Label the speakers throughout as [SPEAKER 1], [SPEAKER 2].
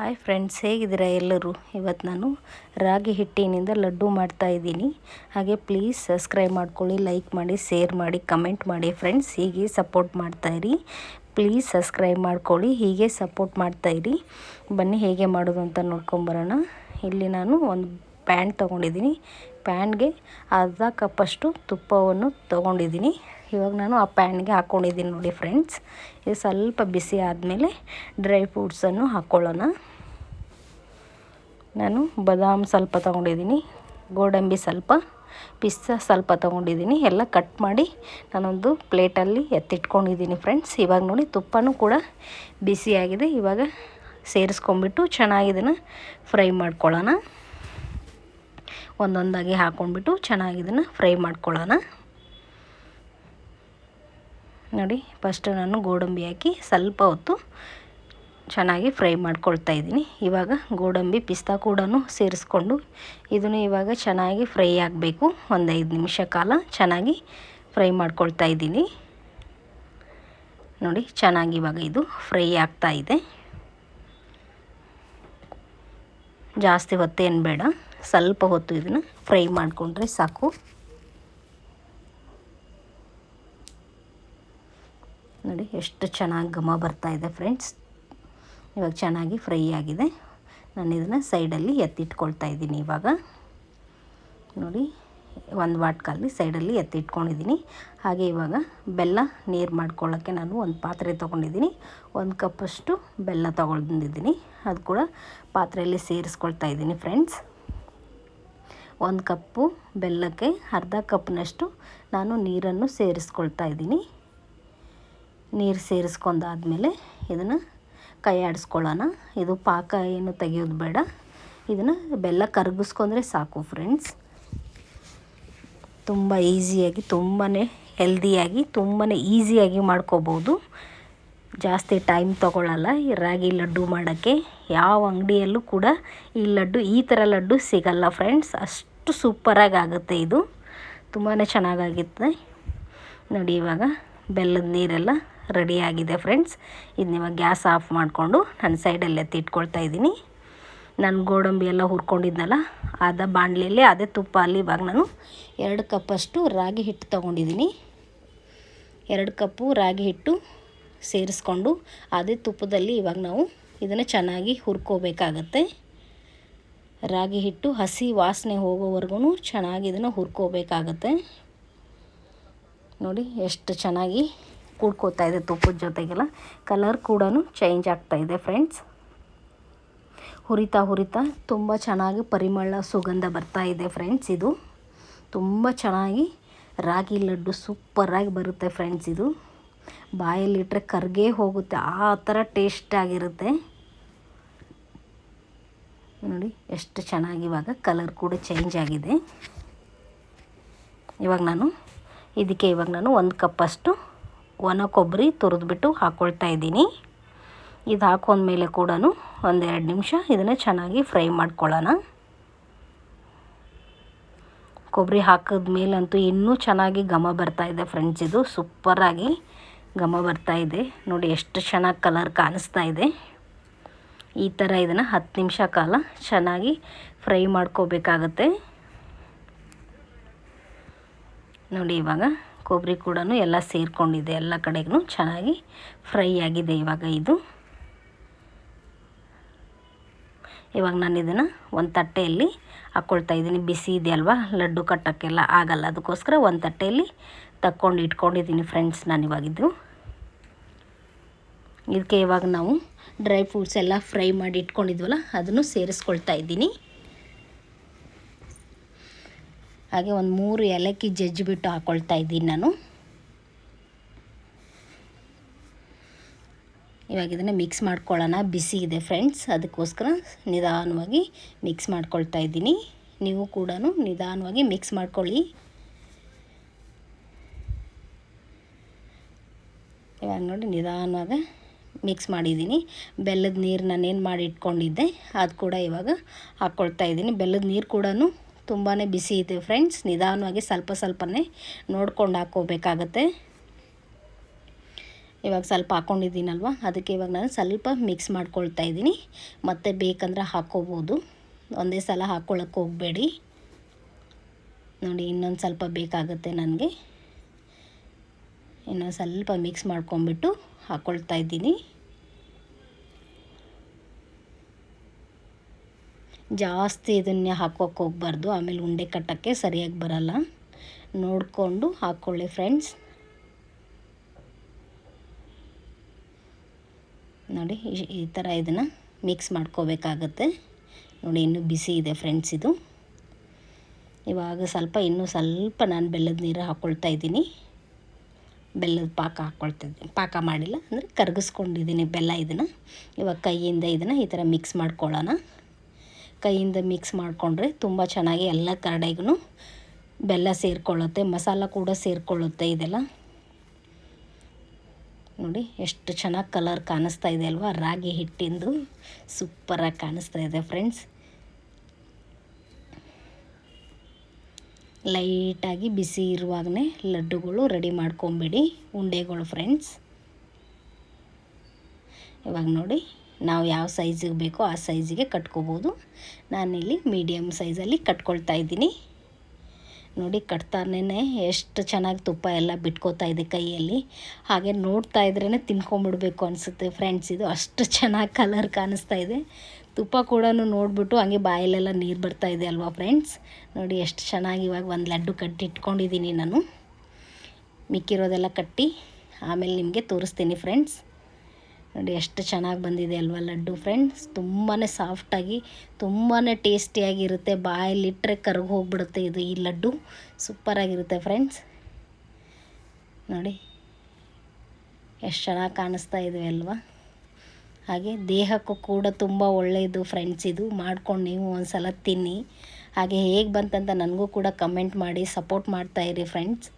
[SPEAKER 1] Hi friends ಹೇಗಿದ್ದೀರಾ ಎಲ್ಲರೂ? ಇವತ್ತು ನಾನು ರಾಗಿ ಹಿಟ್ಟಿನಿಂದ ಲಡ್ಡು ಮಾಡ್ತಾ ಇದ್ದೀನಿ. ಹಾಗೆ ಪ್ಲೀಸ್ ಸಬ್ಸ್ಕ್ರೈಬ್ ಮಾಡ್ಕೊಳ್ಳಿ ಲೈಕ್ ಮಾಡಿ ಶೇರ್ ಮಾಡಿ ಕಮೆಂಟ್ ಮಾಡಿ ಫ್ರೆಂಡ್ಸ್ ಹೀಗೆ ಸಪೋರ್ಟ್ ಮಾಡ್ತಾಯಿರಿ ಪ್ಲೀಸ್ ಸಬ್ಸ್ಕ್ರೈಬ್ ಮಾಡ್ಕೊಳ್ಳಿ, ಹೀಗೆ ಸಪೋರ್ಟ್ ಮಾಡ್ತಾಯಿರಿ ಬನ್ನಿ, ಹೇಗೆ ಮಾಡೋದು ಅಂತ ನೋಡ್ಕೊಂಬರೋಣ ಇಲ್ಲಿ ನಾನು ಒಂದು ಪ್ಯಾನ್ ತೊಗೊಂಡಿದ್ದೀನಿ. ಪ್ಯಾನ್ಗೆ ಅರ್ಧ ಕಪ್ಪಷ್ಟು ತುಪ್ಪವನ್ನು ತೊಗೊಂಡಿದ್ದೀನಿ. ಇವಾಗ ನಾನು ಆ ಪ್ಯಾನ್ಗೆ ಹಾಕ್ಕೊಂಡಿದ್ದೀನಿ ನೋಡಿ ಫ್ರೆಂಡ್ಸ್. ಇದು ಸ್ವಲ್ಪ ಬಿಸಿ ಆದಮೇಲೆ ಡ್ರೈ ಫ್ರೂಟ್ಸನ್ನು ಹಾಕ್ಕೊಳ್ಳೋಣ ನಾನು ಬಾದಾಮ್ ಸ್ವಲ್ಪ ತೊಗೊಂಡಿದ್ದೀನಿ, ಗೋಡಂಬಿ ಸ್ವಲ್ಪ, ಪಿಸ್ತಾ ಸ್ವಲ್ಪ ತೊಗೊಂಡಿದ್ದೀನಿ, ಎಲ್ಲ ಕಟ್ ಮಾಡಿ ನಾನೊಂದು ಪ್ಲೇಟಲ್ಲಿ ಎತ್ತಿಟ್ಕೊಂಡಿದ್ದೀನಿ ಫ್ರೆಂಡ್ಸ್. ಇವಾಗ ನೋಡಿ ತುಪ್ಪನೂ ಕೂಡ ಬಿಸಿಯಾಗಿದೆ ಇವಾಗ ಸೇರಿಸ್ಕೊಂಬಿಟ್ಟು ಚೆನ್ನಾಗಿದನ್ನು ಫ್ರೈ ಮಾಡ್ಕೊಳ್ಳೋಣ. ಒಂದೊಂದಾಗಿ ಹಾಕ್ಕೊಂಡ್ಬಿಟ್ಟು ಚೆನ್ನಾಗಿದನ್ನು ಫ್ರೈ ಮಾಡ್ಕೊಳ್ಳೋಣ. ನೋಡಿ ಫಸ್ಟು ನಾನು ಗೋಡಂಬಿ ಹಾಕಿ ಸ್ವಲ್ಪ ಹೊತ್ತು ಚೆನ್ನಾಗಿ ಫ್ರೈ ಮಾಡ್ಕೊಳ್ತಾ ಇದ್ದೀನಿ. ಇವಾಗ ಗೋಡಂಬಿ ಪಿಸ್ತಾ ಕೂಡ ಸೇರಿಸ್ಕೊಂಡು ಇದನ್ನು ಇವಾಗ ಚೆನ್ನಾಗಿ ಫ್ರೈ ಆಗಬೇಕು. ಒಂದು ಐದು ನಿಮಿಷ ಕಾಲ ಚೆನ್ನಾಗಿ ಫ್ರೈ ಮಾಡ್ಕೊಳ್ತಾ ಇದ್ದೀನಿ. ನೋಡಿ, ಚೆನ್ನಾಗಿ ಇವಾಗ ಇದು ಫ್ರೈ ಆಗ್ತಾ ಇದೆ. ಜಾಸ್ತಿ ಹೊತ್ತೇನು ಬೇಡ ಸ್ವಲ್ಪ ಹೊತ್ತು ಇದನ್ನು ಫ್ರೈ ಮಾಡಿಕೊಂಡ್ರೆ ಸಾಕು. ನೋಡಿ ಎಷ್ಟು ಚೆನ್ನಾಗಿ ಘಮ ಬರ್ತಾ ಇದೆ ಫ್ರೆಂಡ್ಸ್. ಇವಾಗ ಚೆನ್ನಾಗಿ ಫ್ರೈ ಆಗಿದೆ. ನಾನು ಇದನ್ನು ಸೈಡಲ್ಲಿ ಎತ್ತಿಟ್ಕೊಳ್ತಾ ಇದ್ದೀನಿ ಇವಾಗ. ನೋಡಿ, ಒಂದು ವಾಟ್ಕಲ್ಲಿ ಸೈಡಲ್ಲಿ ಎತ್ತಿಟ್ಕೊಂಡಿದ್ದೀನಿ. ಹಾಗೆ ಇವಾಗ ಬೆಲ್ಲ ನೀರು ಮಾಡ್ಕೊಳ್ಳೋಕ್ಕೆ ನಾನು ಒಂದು ಪಾತ್ರೆ ತೊಗೊಂಡಿದ್ದೀನಿ. ಒಂದು ಕಪ್ಪಷ್ಟು ಬೆಲ್ಲ ತೊಗೊಂಡಿದ್ದೀನಿ. ಅದು ಕೂಡ ಪಾತ್ರೆಯಲ್ಲಿ ಸೇರಿಸ್ಕೊಳ್ತಾ ಇದ್ದೀನಿ ಫ್ರೆಂಡ್ಸ್. ಒಂದು ಕಪ್ಪು ಬೆಲ್ಲಕ್ಕೆ ಅರ್ಧ ಕಪ್ನಷ್ಟು ನಾನು ನೀರನ್ನು ಸೇರಿಸ್ಕೊಳ್ತಾ ಇದ್ದೀನಿ. ನೀರು ಸೇರಿಸ್ಕೊಂಡಾದ್ಮೇಲೆ ಇದನ್ನು ಕೈ ಆಡಿಸ್ಕೊಳ್ಳೋಣ ಇದು ಪಾಕ ಏನು ತೆಗೆಯೋದು ಬೇಡ. ಇದನ್ನು ಬೆಲ್ಲ ಕರಗಿಸ್ಕೊಂಡ್ರೆ ಸಾಕು ಫ್ರೆಂಡ್ಸ್. ತುಂಬ ಈಸಿಯಾಗಿ ತುಂಬಾ ಹೆಲ್ದಿಯಾಗಿ ತುಂಬಾ ಈಸಿಯಾಗಿ ಮಾಡ್ಕೋಬೋದು. ಜಾಸ್ತಿ ಟೈಮ್ ತೊಗೊಳ್ಳಲ್ಲ ಈ ರಾಗಿ ಲಡ್ಡು ಮಾಡೋಕ್ಕೆ ಯಾವ ಅಂಗಡಿಯಲ್ಲೂ ಕೂಡ ಈ ಲಡ್ಡು, ಈ ಥರ ಲಡ್ಡು ಸಿಗಲ್ಲ ಫ್ರೆಂಡ್ಸ್. ಅಷ್ಟು ಸೂಪರಾಗಿ ಆಗುತ್ತೆ ಇದು. ತುಂಬಾ ಚೆನ್ನಾಗಾಗುತ್ತೆ ನೋಡಿ ಇವಾಗ ಬೆಲ್ಲದ ನೀರೆಲ್ಲ ರೆಡಿಯಾಗಿದೆ ಫ್ರೆಂಡ್ಸ್. ಇದು ನಿಮಗೆ ಗ್ಯಾಸ್ ಆಫ್ ಮಾಡಿಕೊಂಡು ನನ್ನ ಸೈಡಲ್ಲಿ ಎತ್ತಿಟ್ಕೊಳ್ತಾ ಇದ್ದೀನಿ. ನನ್ನ ಗೋಡಂಬಿ ಎಲ್ಲ ಹುರ್ಕೊಂಡಿದ್ನಲ್ಲ, ಅದ ಬಾಣಲೆಯಲ್ಲಿ, ಅದೇ ತುಪ್ಪ ಅಲ್ಲಿ ಇವಾಗ ನಾನು ಎರಡು ಕಪ್ಪಷ್ಟು ರಾಗಿ ಹಿಟ್ಟು ತೊಗೊಂಡಿದ್ದೀನಿ. ಎರಡು ಕಪ್ಪು ರಾಗಿ ಹಿಟ್ಟು ಸೇರಿಸ್ಕೊಂಡು ಅದೇ ತುಪ್ಪದಲ್ಲಿ ಇವಾಗ ನಾವು ಇದನ್ನು ಚೆನ್ನಾಗಿ ಹುರ್ಕೋಬೇಕಾಗತ್ತೆ. ರಾಗಿ ಹಿಟ್ಟು ಹಸಿ ವಾಸನೆ ಹೋಗೋವರೆಗೂ ಚೆನ್ನಾಗಿ ಇದನ್ನು ಹುರ್ಕೋಬೇಕಾಗತ್ತೆ. ನೋಡಿ, ಎಷ್ಟು ಚೆನ್ನಾಗಿ ಕೂಡ್ಕೋತಾ ಇದೆ ತುಪ್ಪದ ಜೊತೆಗೆಲ್ಲ. ಕಲರ್ ಕೂಡ ಚೇಂಜ್ ಆಗ್ತಾ ಇದೆ ಫ್ರೆಂಡ್ಸ್ ಹುರಿತಾ ಹುರಿತಾ ತುಂಬ ಚೆನ್ನಾಗಿ ಪರಿಮಳ ಸುಗಂಧ ಬರ್ತಾ ಇದೆ ಫ್ರೆಂಡ್ಸ್ ಇದು. ತುಂಬ ಚೆನ್ನಾಗಿ ರಾಗಿ ಲಡ್ಡು ಸೂಪರಾಗಿ ಬರುತ್ತೆ ಫ್ರೆಂಡ್ಸ್ ಇದು. ಬಾಯಲ್ಲಿಟ್ಟರೆ ಕರ್ಗೇ ಹೋಗುತ್ತೆ, ಆ ಥರ ಟೇಸ್ಟಾಗಿರುತ್ತೆ ನೋಡಿ, ಎಷ್ಟು ಚೆನ್ನಾಗಿ ಇವಾಗ ಕಲರ್ ಕೂಡ ಚೇಂಜ್ ಆಗಿದೆ. ಇವಾಗ ನಾನು, ಇದಕ್ಕೆ ಇವಾಗ ನಾನು ಒಂದು ಕಪ್ಪಷ್ಟು ಒಣ ಕೊಬ್ಬರಿ ತುರಿದ್ಬಿಟ್ಟು ಹಾಕ್ಕೊಳ್ತಾ ಇದ್ದೀನಿ. ಇದು ಹಾಕೊಂಡ್ಮೇಲೆ ಕೂಡ ಒಂದೆರಡು ನಿಮಿಷ ಇದನ್ನು ಚೆನ್ನಾಗಿ ಫ್ರೈ ಮಾಡ್ಕೊಳ್ಳೋಣ. ಕೊಬ್ಬರಿ ಹಾಕಿದ ಮೇಲಂತೂ ಇನ್ನೂ ಚೆನ್ನಾಗಿ ಘಮ ಬರ್ತಾ ಇದೆ ಫ್ರೆಂಡ್ಸ್ ಇದು ಸೂಪರಾಗಿ ಘಮ ಇದೆ. ನೋಡಿ ಎಷ್ಟು ಚೆನ್ನಾಗಿ ಕಲರ್ ಕಾಣಿಸ್ತಾ ಇದೆ. ಈ ಥರ ಇದನ್ನು ಹತ್ತು ನಿಮಿಷ ಕಾಲ ಚೆನ್ನಾಗಿ ಫ್ರೈ ಮಾಡ್ಕೋಬೇಕಾಗತ್ತೆ. ನೋಡಿ ಇವಾಗ ಕೊಬ್ಬರಿ ಕೂಡ ಎಲ್ಲ ಸೇರಿಕೊಂಡಿದೆ, ಎಲ್ಲ ಕಡೆಗೂ ಚೆನ್ನಾಗಿ ಫ್ರೈ ಆಗಿದೆ ಇವಾಗ ಇದು. ಇವಾಗ ನಾನು ಇದನ್ನು ಒಂದು ತಟ್ಟೆಯಲ್ಲಿ ಹಾಕ್ಕೊಳ್ತಾ ಇದ್ದೀನಿ. ಬಿಸಿ ಇದೆ ಅಲ್ವಾ? ಲಡ್ಡು ಕಟ್ಟೋಕ್ಕೆಲ್ಲ ಆಗಲ್ಲ. ಅದಕ್ಕೋಸ್ಕರ ಒಂದು ತಟ್ಟೆಯಲ್ಲಿ ತಕ್ಕೊಂಡು ಇಟ್ಕೊಂಡಿದ್ದೀನಿ ಫ್ರೆಂಡ್ಸ್ ನಾನು ಇವಾಗಿದ್ದು ಇದಕ್ಕೆ ಇವಾಗ ನಾವು ಡ್ರೈ ಫ್ರೂಟ್ಸ್ ಎಲ್ಲ ಫ್ರೈ ಮಾಡಿ ಇಟ್ಕೊಂಡಿದ್ವಲ್ಲ, ಅದನ್ನು ಸೇರಿಸ್ಕೊಳ್ತಾ ಇದ್ದೀನಿ. ಹಾಗೆ ಒಂದು ಮೂರು ಏಲಕ್ಕಿ ಜಜ್ಜಿಬಿಟ್ಟು ಹಾಕ್ಕೊಳ್ತಾ ಇದ್ದೀನಿ ನಾನು. ಇವಾಗ ಇದನ್ನು ಮಿಕ್ಸ್ ಮಾಡ್ಕೊಳ್ಳೋಣ. ಬಿಸಿ ಇದೆ ಫ್ರೆಂಡ್ಸ್ ಅದಕ್ಕೋಸ್ಕರ ನಿಧಾನವಾಗಿ ಮಿಕ್ಸ್ ಮಾಡ್ಕೊಳ್ತಾ ಇದ್ದೀನಿ. ನೀವು ಕೂಡ ನಿಧಾನವಾಗಿ ಮಿಕ್ಸ್ ಮಾಡ್ಕೊಳ್ಳಿ. ಇವಾಗ ನೋಡಿ ನಿಧಾನವಾಗ ಮಿಕ್ಸ್ ಮಾಡಿದ್ದೀನಿ. ಬೆಲ್ಲದ ನೀರು ನಾನೇನು ಮಾಡಿ ಇಟ್ಕೊಂಡಿದ್ದೆ, ಅದು ಕೂಡ ಇವಾಗ ಹಾಕ್ಕೊಳ್ತಾ ಇದ್ದೀನಿ. ಬೆಲ್ಲದ ನೀರು ಕೂಡ ತುಂಬಾ ಬಿಸಿ ಇದೆ ಫ್ರೆಂಡ್ಸ್ ನಿಧಾನವಾಗಿ ಸ್ವಲ್ಪ ಸ್ವಲ್ಪನೇ ನೋಡ್ಕೊಂಡು ಹಾಕ್ಕೋಬೇಕಾಗತ್ತೆ ಇವಾಗ ಸ್ವಲ್ಪ ಹಾಕ್ಕೊಂಡಿದ್ದೀನಲ್ವ ಅದಕ್ಕೆ ಇವಾಗ ನಾನು ಸ್ವಲ್ಪ ಮಿಕ್ಸ್ ಮಾಡ್ಕೊಳ್ತಾ ಇದ್ದೀನಿ. ಮತ್ತೆ ಬೇಕಂದ್ರೆ ಹಾಕ್ಕೋಬೋದು ಒಂದೇ ಸಲ ಹಾಕ್ಕೊಳಕ್ಕೆ ಹೋಗಬೇಡಿ. ನೋಡಿ, ಇನ್ನೊಂದು ಸ್ವಲ್ಪ ಬೇಕಾಗುತ್ತೆ ನನಗೆ. ಇನ್ನೊಂದು ಸ್ವಲ್ಪ ಮಿಕ್ಸ್ ಮಾಡ್ಕೊಂಬಿಟ್ಟು ಹಾಕ್ಕೊಳ್ತಾ ಇದ್ದೀನಿ. ಜಾಸ್ತಿ ಇದನ್ನೇ ಹಾಕೋಕೆ ಹೋಗ್ಬಾರ್ದು. ಆಮೇಲೆ ಉಂಡೆ ಕಟ್ಟೋಕ್ಕೆ ಸರಿಯಾಗಿ ಬರಲ್ಲ. ನೋಡಿಕೊಂಡು ಹಾಕ್ಕೊಳ್ಳಿ ಫ್ರೆಂಡ್ಸ್. ನೋಡಿ, ಈ ಥರ ಇದನ್ನು ಮಿಕ್ಸ್ ಮಾಡ್ಕೋಬೇಕಾಗತ್ತೆ. ನೋಡಿ, ಇನ್ನೂ ಬಿಸಿ ಇದೆ ಫ್ರೆಂಡ್ಸ್ ಇದು. ಇವಾಗ ಸ್ವಲ್ಪ, ಇನ್ನೂ ಸ್ವಲ್ಪ ನಾನು ಬೆಲ್ಲದ ನೀರು ಹಾಕ್ಕೊಳ್ತಾ ಇದ್ದೀನಿ. ಬೆಲ್ಲದ ಪಾಕ ಹಾಕ್ಕೊಳ್ತಿದ್ದೀನಿ ಪಾಕ ಮಾಡಿಲ್ಲ, ಅಂದರೆ ಕರಗಿಸ್ಕೊಂಡಿದ್ದೀನಿ ಬೆಲ್ಲ ಇದನ್ನು. ಇವಾಗ ಕೈಯಿಂದ ಇದನ್ನು ಈ ಥರ ಮಿಕ್ಸ್ ಮಾಡ್ಕೊಳ್ಳೋಣ. ಕೈಯಿಂದ ಮಿಕ್ಸ್ ಮಾಡಿಕೊಂಡ್ರೆ ತುಂಬ ಚೆನ್ನಾಗಿ ಎಲ್ಲ ಕರಡೆಗೂ ಬೆಲ್ಲ ಸೇರಿಕೊಳ್ಳುತ್ತೆ, ಮಸಾಲ ಕೂಡ ಸೇರಿಕೊಳ್ಳುತ್ತೆ ಇದೆಲ್ಲ. ನೋಡಿ, ಎಷ್ಟು ಚೆನ್ನಾಗಿ ಕಲರ್ ಕಾಣಿಸ್ತಾ ಇದೆ ಅಲ್ವಾ? ರಾಗಿ ಹಿಟ್ಟಿಂದು ಸೂಪರಾಗಿ ಕಾಣಿಸ್ತಾ ಇದೆ ಫ್ರೆಂಡ್ಸ್. ಲೈಟಾಗಿ ಬಿಸಿ ಇರುವಾಗಲೇ ಲಡ್ಡುಗಳು ರೆಡಿ ಮಾಡ್ಕೊಂಬಿಡಿ, ಉಂಡೆಗಳು ಫ್ರೆಂಡ್ಸ್. ಇವಾಗ ನೋಡಿ ನಾವು ಯಾವ ಸೈಜಿಗೆ ಬೇಕೋ ಆ ಸೈಜಿಗೆ ಕಟ್ಕೋಬೋದು. ನಾನಿಲ್ಲಿ ಮೀಡಿಯಮ್ ಸೈಜಲ್ಲಿ ಕಟ್ಕೊಳ್ತಾ ಇದ್ದೀನಿ. ನೋಡಿ ಕಟ್ತಾನೇ ಎಷ್ಟು ಚೆನ್ನಾಗಿ ತುಪ್ಪ ಎಲ್ಲ ಬಿಟ್ಕೋತಾ ಇದೆ ಕೈಯಲ್ಲಿ. ಹಾಗೆ ನೋಡ್ತಾ ಇದ್ರೇ ತಿನ್ಕೊಂಬಿಡ್ಬೇಕು ಅನಿಸುತ್ತೆ ಫ್ರೆಂಡ್ಸ್ ಇದು ಅಷ್ಟು ಚೆನ್ನಾಗಿ ಕಲರ್ ಕಾಣಿಸ್ತಾ ಇದೆ. ತುಪ್ಪ ಕೂಡ ನೋಡಿಬಿಟ್ಟು ಹಂಗೆ ಬಾಯಲ್ಲೆಲ್ಲ ನೀರು ಬರ್ತಾ ಇದೆ ಅಲ್ವಾ ಫ್ರೆಂಡ್ಸ್ ನೋಡಿ ಎಷ್ಟು ಚೆನ್ನಾಗಿ ಇವಾಗ ಒಂದು ಲಡ್ಡು ಕಟ್ಟಿ ಇಟ್ಕೊಂಡಿದ್ದೀನಿ ನಾನು. ಮಿಕ್ಕಿರೋದೆಲ್ಲ ಕಟ್ಟಿ ಆಮೇಲೆ ನಿಮಗೆ ತೋರಿಸ್ತೀನಿ ಫ್ರೆಂಡ್ಸ್ ನೋಡಿ ಎಷ್ಟು ಚೆನ್ನಾಗಿ ಬಂದಿದೆ ಅಲ್ವಾ ಲಡ್ಡು ಫ್ರೆಂಡ್ಸ್ ತುಂಬಾ ಸಾಫ್ಟಾಗಿ ತುಂಬಾ ಟೇಸ್ಟಿಯಾಗಿರುತ್ತೆ ಬಾಯಲ್ಲಿಟ್ಟರೆ ಕರ್ಗಿ ಹೋಗ್ಬಿಡುತ್ತೆ ಇದು ಈ ಲಡ್ಡು. ಸೂಪರಾಗಿರುತ್ತೆ ಫ್ರೆಂಡ್ಸ್ ನೋಡಿ, ಎಷ್ಟು ಚೆನ್ನಾಗಿ ಕಾಣಿಸ್ತಾ ಇದೆ ಅಲ್ವಾ? ಹಾಗೆ ದೇಹಕ್ಕೂ ಕೂಡ ತುಂಬ ಒಳ್ಳೆಯದು ಫ್ರೆಂಡ್ಸ್ ಇದು. ಮಾಡ್ಕೊಂಡು ನೀವು ಒಂದು ಸಲ ತಿನ್ನಿ. ಹಾಗೆ ಹೇಗೆ ಬಂತಂತ ನನಗೂ ಕೂಡ ಕಮೆಂಟ್ ಮಾಡಿ ಸಪೋರ್ಟ್ ಮಾಡ್ತಾಯಿರಿ ಫ್ರೆಂಡ್ಸ್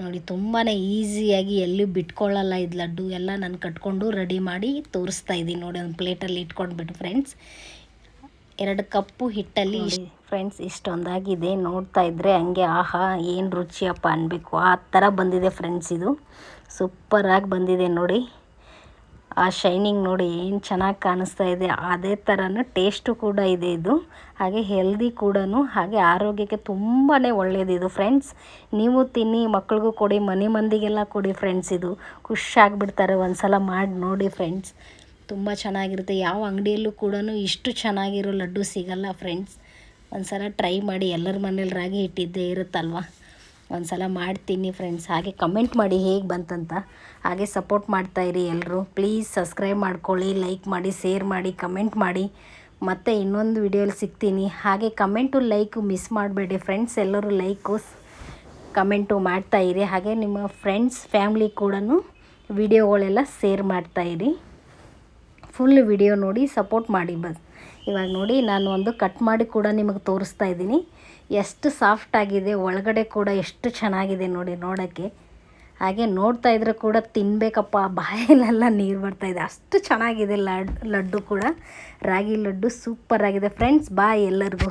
[SPEAKER 1] ನೋಡಿ ತುಂಬಾ ಈಸಿಯಾಗಿ ಎಲ್ಲೂ ಬಿಟ್ಕೊಳ್ಳಲ್ಲ ಇದು ಲಡ್ಡು. ಎಲ್ಲ ನಾನು ಕಟ್ಕೊಂಡು ರೆಡಿ ಮಾಡಿ ತೋರಿಸ್ತಾ ಇದ್ದೀನಿ ನೋಡಿ ಒಂದು ಪ್ಲೇಟಲ್ಲಿ ಇಟ್ಕೊಂಡ್ಬಿಟ್ಟು ಫ್ರೆಂಡ್ಸ್ ಎರಡು ಕಪ್ಪು ಹಿಟ್ಟಲ್ಲಿ ಫ್ರೆಂಡ್ಸ್ ಇಷ್ಟೊಂದಾಗಿದೆ. ನೋಡ್ತಾ ಇದ್ದರೆ ಹಂಗೆ ಆಹಾ ಏನು ರುಚಿಯಪ್ಪ ಅನ್ಬೇಕು. ಆ ಥರ ಬಂದಿದೆ ಫ್ರೆಂಡ್ಸ್ ಇದು. ಸೂಪರಾಗಿ ಬಂದಿದೆ ನೋಡಿ. ಆ ಶೈನಿಂಗ್ ನೋಡಿ ಏನು ಚೆನ್ನಾಗಿ ಕಾಣಿಸ್ತಾ ಇದೆ. ಅದೇ ಥರನೂ ಟೇಸ್ಟು ಕೂಡ ಇದೆ ಇದು. ಹಾಗೆ ಹೆಲ್ದಿ ಕೂಡ ಹಾಗೆ ಆರೋಗ್ಯಕ್ಕೆ ತುಂಬಾ ಇದು ಫ್ರೆಂಡ್ಸ್ ನೀವು ತಿನ್ನಿ, ಮಕ್ಳಿಗೂ ಕೊಡಿ, ಮನೆ ಮಂದಿಗೆಲ್ಲ ಕೊಡಿ ಫ್ರೆಂಡ್ಸ್ ಇದು. ಖುಷಿಯಾಗಿಬಿಡ್ತಾರೆ ಒಂದು ಸಲ ಮಾಡಿ ನೋಡಿ ಫ್ರೆಂಡ್ಸ್ ತುಂಬ ಚೆನ್ನಾಗಿರುತ್ತೆ. ಯಾವ ಅಂಗಡಿಯಲ್ಲೂ ಕೂಡ ಇಷ್ಟು ಚೆನ್ನಾಗಿರೋ ಲಡ್ಡು ಸಿಗಲ್ಲ ಫ್ರೆಂಡ್ಸ್ ಒಂದು ಸಲ ಟ್ರೈ ಮಾಡಿ ಎಲ್ಲರ ಮನೇಲಿ ರಾಗಿ ಇಟ್ಟಿದ್ದೇ ಇರುತ್ತಲ್ವ? ಒಂದು ಸಲ ಮಾಡ್ತೀನಿ ಫ್ರೆಂಡ್ಸ್ ಹಾಗೆ ಕಮೆಂಟ್ ಮಾಡಿ ಹೇಗೆ ಬಂತಂತ. ಹಾಗೆ ಸಪೋರ್ಟ್ ಮಾಡ್ತಾಯಿರಿ ಎಲ್ಲರೂ ಪ್ಲೀಸ್ ಸಬ್ಸ್ಕ್ರೈಬ್ ಮಾಡ್ಕೊಳ್ಳಿ ಲೈಕ್ ಮಾಡಿ ಶೇರ್ ಮಾಡಿ ಕಮೆಂಟ್ ಮಾಡಿ. ಮತ್ತು ಇನ್ನೊಂದು ವಿಡಿಯೋಲಿ ಸಿಗ್ತೀನಿ. ಹಾಗೆ ಕಮೆಂಟು ಲೈಕು ಮಿಸ್ ಮಾಡಬೇಡಿ ಫ್ರೆಂಡ್ಸ್ ಎಲ್ಲರೂ ಲೈಕು ಕಮೆಂಟು ಮಾಡ್ತಾಯಿರಿ ಹಾಗೆ ನಿಮ್ಮ ಫ್ರೆಂಡ್ಸ್ ಫ್ಯಾಮ್ಲಿ ಕೂಡ ವಿಡಿಯೋಗಳೆಲ್ಲ ಶೇರ್ ಮಾಡ್ತಾಯಿರಿ ಫುಲ್ ವಿಡಿಯೋ ನೋಡಿ ಸಪೋರ್ಟ್ ಮಾಡಿ ಬಸ್ ಇವಾಗ ನೋಡಿ ನಾನು ಒಂದು ಕಟ್ ಮಾಡಿ ಕೂಡ ನಿಮಗೆ ತೋರಿಸ್ತಾ ಇದ್ದೀನಿ. ಎಷ್ಟು ಸಾಫ್ಟ್ ಆಗಿದೆ, ಒಳಗಡೆ ಕೂಡ ಎಷ್ಟು ಚೆನ್ನಾಗಿದೆ ನೋಡಿ ನೋಡೋಕ್ಕೆ. ಹಾಗೆ ನೋಡ್ತಾ ಇದ್ರೆ ಕೂಡ ತಿನ್ನಬೇಕಪ್ಪ ಬಾಯಲ್ಲೆಲ್ಲ ನೀರು ಬರ್ತಾ ಇದೆ. ಅಷ್ಟು ಚೆನ್ನಾಗಿದೆ ಲಡ್, ಲಡ್ಡು ಕೂಡ. ರಾಗಿ ಲಡ್ಡು ಸೂಪರ್ ಆಗಿದೆ. ಫ್ರೆಂಡ್ಸ್ ಬಾಯ್ ಎಲ್ಲರಿಗೂ.